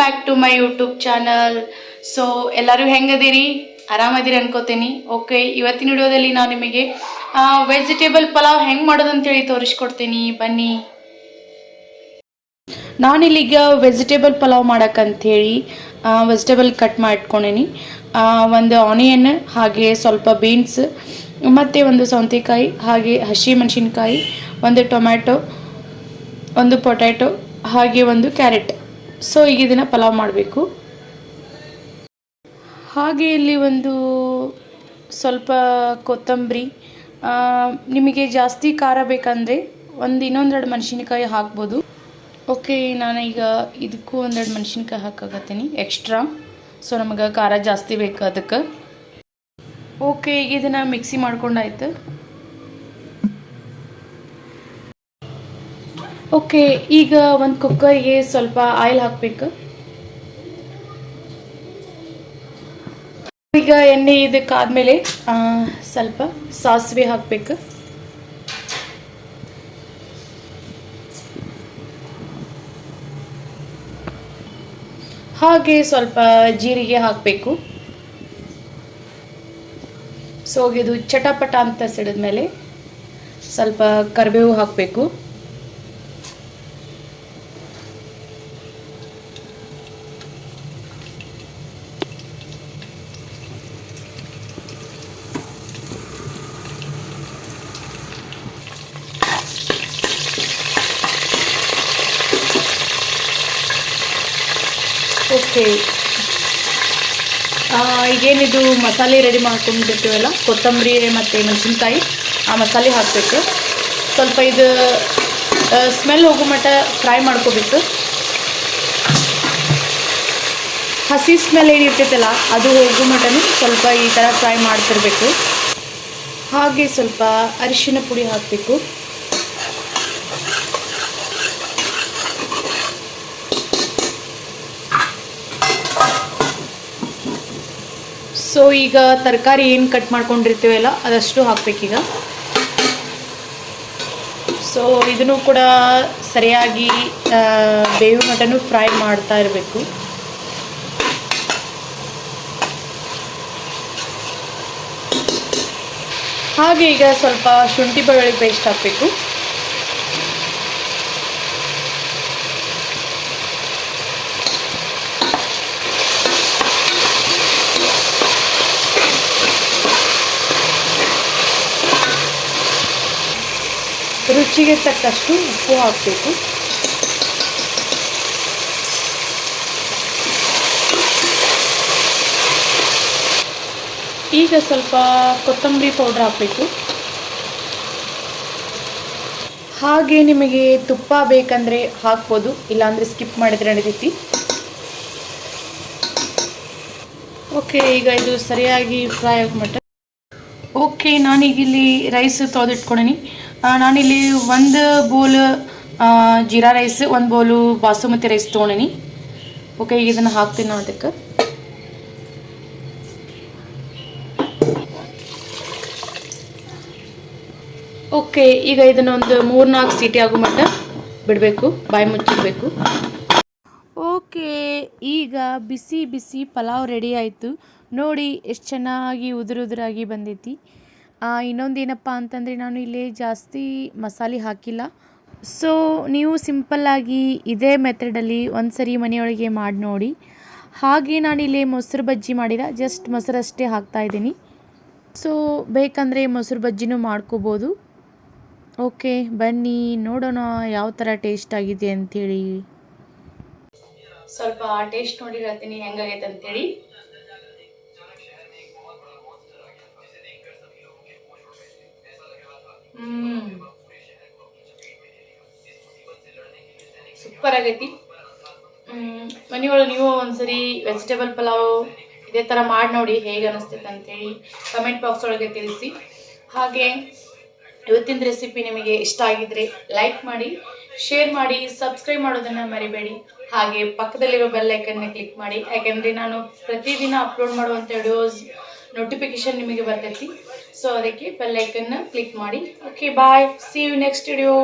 Back to my YouTube channel so ಎಲ್ಲರೂ ಹೆಂಗದಿರಿ? ಆರಾಮದಿರಿ ಅನ್ಕೋತೀನಿ. ಓಕೆ ಇವತ್ತಿನ ವಿಡಿಯೋದಲ್ಲಿ ನಾನು ನಿಮಗೆ ವೆಜಿಟೇಬಲ್ ಪಲಾವ್ ಹೆಂಗೆ ಮಾಡೋದು ಅಂತೇಳಿ ತೋರಿಸ್ಕೊಡ್ತೀನಿ. ಬನ್ನಿ. ನಾನಿಲ್ಲಿಗ ವೆಜಿಟೇಬಲ್ ಪಲಾವ್ ಮಾಡೋಕ್ಕಂಥೇಳಿ ವೆಜಿಟೇಬಲ್ ಕಟ್ ಮಾಡಿಟ್ಕೊಂಡೀನಿ ಒಂದು ಆನಿಯನ್ ಹಾಗೆ ಸ್ವಲ್ಪ ಬೀನ್ಸ್ ಮತ್ತು ಒಂದು ಸೌತೆಕಾಯಿ, ಹಾಗೆ ಹಸಿ ಮೆಣಸಿನ್ಕಾಯಿ, ಒಂದು ಟೊಮ್ಯಾಟೊ, ಒಂದು ಪೊಟ್ಯಾಟೊ ಹಾಗೆ ಒಂದು ಕ್ಯಾರೆಟ್ ಸೊ ಈಗ ಇದನ್ನು ಪಲಾವ್ ಮಾಡಬೇಕು. ಹಾಗೆ ಇಲ್ಲಿ ಒಂದು ಸ್ವಲ್ಪ ಕೊತ್ತಂಬರಿ ನಿಮಗೆ ಜಾಸ್ತಿ ಖಾರ ಬೇಕಂದರೆ ಒಂದು ಇನ್ನೊಂದೆರಡು ಮೆಣಸಿನ್ಕಾಯಿ ಹಾಕ್ಬೋದು. ಓಕೆ ನಾನು ಈಗ ಇದಕ್ಕೂ ಒಂದೆರಡು ಮೆಣಸಿನ್ಕಾಯಿ ಹಾಕಾಕತ್ತೀನಿ ಎಕ್ಸ್ಟ್ರಾ ಸೊ ನಮಗೆ ಖಾರ ಜಾಸ್ತಿ ಬೇಕು ಅದಕ್ಕೆ. ಓಕೆ ಈಗ ಇದನ್ನು ಮಿಕ್ಸಿ ಮಾಡ್ಕೊಂಡಾಯ್ತು ಓಕೆ ಈಗ ಒಂದು ಕುಕ್ಕರ್ಗೆ ಸ್ವಲ್ಪ ಆಯಿಲ್ ಹಾಕಬೇಕು. ಈಗ ಎಣ್ಣೆ ಇದಕ್ಕಾದ್ಮೇಲೆ ಸ್ವಲ್ಪ ಸಾಸಿವೆ ಹಾಕಬೇಕು. ಹಾಗೆ ಸ್ವಲ್ಪ ಜೀರಿಗೆ ಹಾಕಬೇಕು. ಸೊ, ಇದು ಚಟಪಟ ಅಂತ ಸಿಡಿದ್ಮೇಲೆ ಸ್ವಲ್ಪ ಕರಿಬೇವು ಹಾಕಬೇಕು. ಓಕೆ ಈಗೇನಿದು ಮಸಾಲೆ ರೆಡಿ ಮಾಡ್ಕೊಂಡಿರ್ತೀವಲ್ಲ? ಕೊತ್ತಂಬರಿ ಮತ್ತು ಮೆಣಸಿನ್ಕಾಯಿ, ಆ ಮಸಾಲೆ ಹಾಕಬೇಕು. ಸ್ವಲ್ಪ ಇದು ಸ್ಮೆಲ್ ಹೋಗೋ ಮಟ್ಟ ಫ್ರೈ ಮಾಡ್ಕೋಬೇಕು. ಹಸಿ ಸ್ಮೆಲ್ ಏನಿರ್ತೈತಲ್ಲ, ಅದು ಹೋಗೋ ಮಟ್ಟನೂ ಸ್ವಲ್ಪ ಈ ಥರ ಫ್ರೈ ಮಾಡ್ತಿರ್ಬೇಕು. ಹಾಗೆ ಸ್ವಲ್ಪ ಅರಿಶಿನ ಪುಡಿ ಹಾಕಬೇಕು. ಸೊ ಈಗ ತರಕಾರಿ ಏನು ಕಟ್ ಮಾಡ್ಕೊಂಡಿರ್ತೀವಲ್ಲ ಅದಷ್ಟು ಹಾಕ್ಬೇಕೀಗ. ಸೊ ಇದನ್ನು ಕೂಡ ಸರಿಯಾಗಿ ಬೇವು ಮಟನು ಫ್ರೈ ಮಾಡ್ತಾ ಇರಬೇಕು. ಹಾಗೆ ಈಗ ಸ್ವಲ್ಪ ಶುಂಠಿ ಬೆಳ್ಳುಳ್ಳಿ ಪೇಸ್ಟ್ ಹಾಕಬೇಕು. ರುಚಿಗೆ ತಕ್ಕಷ್ಟು ಉಪ್ಪು ಹಾಕಬೇಕು. ಈಗ ಸ್ವಲ್ಪ ಕೊತ್ತಂಬರಿ ಪೌಡರ್ ಹಾಕಬೇಕು. ಹಾಗೆ ನಿಮಗೆ ತುಪ್ಪ ಬೇಕಂದರೆ ಹಾಕ್ಬೋದು, ಇಲ್ಲಾಂದರೆ ಸ್ಕಿಪ್ ಮಾಡಿದರೆ ನಡೀತಿ ಓಕೆ ಈಗ ಇದು ಸರಿಯಾಗಿ ಫ್ರೈ ಆಗ್ಮಟ್ಟ ಓಕೆ ನಾನೀಗಿಲ್ಲಿ ರೈಸ್ ತೊಳೆದಿಟ್ಕೊಂಡೀನಿ ನಾನಿಲ್ಲಿ ಒಂದು ಬೌಲ್ ಜೀರಾ ರೈಸ್ ಒಂದು ಬೌಲು ಬಾಸುಮತಿ ರೈಸ್ ತೊಗೊಂಡಿನಿ ಓಕೆ, ಈಗ ಇದನ್ನು ಹಾಕ್ತೀನಿ ನಾನು ಅದಕ್ಕೆ. ಓಕೆ, ಈಗ ಇದನ್ನೊಂದು ಮೂರ್ನಾಲ್ಕು ಸೀಟಿ ಆಗೋ ಮಟ್ಟ ಬಿಡಬೇಕು, ಬಾಯಿ ಮುಚ್ಚಿಡಬೇಕು. ಓಕೆ, ಈಗ ಬಿಸಿ ಬಿಸಿ ಪಲಾವ್ ರೆಡಿ ಆಯಿತು. ನೋಡಿ, ಎಷ್ಟು ಚೆನ್ನಾಗಿ ಉದುರು ಉದುರಾಗಿ ಬಂದೈತಿ. ಇನ್ನೊಂದೇನಪ್ಪ ಅಂತಂದರೆ ನಾನು ಇಲ್ಲಿ ಜಾಸ್ತಿ ಮಸಾಲೆ ಹಾಕಿಲ್ಲ. ಸೊ ನೀವು ಸಿಂಪಲ್ಲಾಗಿ ಇದೇ ಮೆಥಡಲ್ಲಿ ಒಂದು ಸರಿ ಮನೆಯೊಳಗೆ ಮಾಡಿ ನೋಡಿ. ಹಾಗೆ ನಾನು ಇಲ್ಲಿ ಮೊಸರು ಬಜ್ಜಿ ಮಾಡಿಲ್ಲ ಜಸ್ಟ್ ಮೊಸರಷ್ಟೇ ಹಾಕ್ತಾ ಇದ್ದೀನಿ. ಸೊ ಬೇಕಂದರೆ ಮೊಸರು ಬಜ್ಜಿನೂ ಮಾಡ್ಕೋಬೋದು. ಓಕೆ ಬನ್ನಿ, ನೋಡೋಣ ಯಾವ ಥರ ಟೇಸ್ಟ್ ಆಗಿದೆ ಅಂಥೇಳಿ ಸ್ವಲ್ಪ ಟೇಸ್ಟ್ ನೋಡಿ ಹೇಳ್ತೀನಿ ಹೆಂಗಾಗೈತೆ ಅಂತೇಳಿ. ಸೂಪರ್ ಆಗೈತಿ. ಮನೆಯೊಳಗೆ ನೀವು ಒಂದ್ಸರಿ ವೆಜಿಟೇಬಲ್ ಪಲಾವ್ ಇದೇ ಥರ ಮಾಡಿ ನೋಡಿ ಹೇಗೆ ಅನಿಸ್ತೈತೆ ಅಂತೇಳಿ ಕಮೆಂಟ್ ಬಾಕ್ಸ್ ಒಳಗೆ ತಿಳಿಸಿ. ಹಾಗೆ ಇವತ್ತಿನ ರೆಸಿಪಿ ನಿಮಗೆ ಇಷ್ಟ ಆಗಿದ್ರೆ ಲೈಕ್ ಮಾಡಿ ಶೇರ್ ಮಾಡಿ ಸಬ್ಸ್ಕ್ರೈಬ್ ಮಾಡೋದನ್ನು ಮರಿಬೇಡಿ. ಹಾಗೆ ಪಕ್ಕದಲ್ಲಿರೋ ಬೆಲ್ ಐಕನ್ನ ಕ್ಲಿಕ್ ಮಾಡಿ. ಯಾಕೆಂದರೆ ನಾನು ಪ್ರತಿದಿನ ಅಪ್ಲೋಡ್ ಮಾಡುವಂಥ ವಿಡಿಯೋಸ್ ನೋಟಿಫಿಕೇಶನ್ ನಿಮಗೆ ಬರ್ತೈತಿ. ಸೊ ಅದಕ್ಕೆ ಬೆಲ್ಲೈಕನ್ನ ಕ್ಲಿಕ್ ಮಾಡಿ. Okay bye see you next video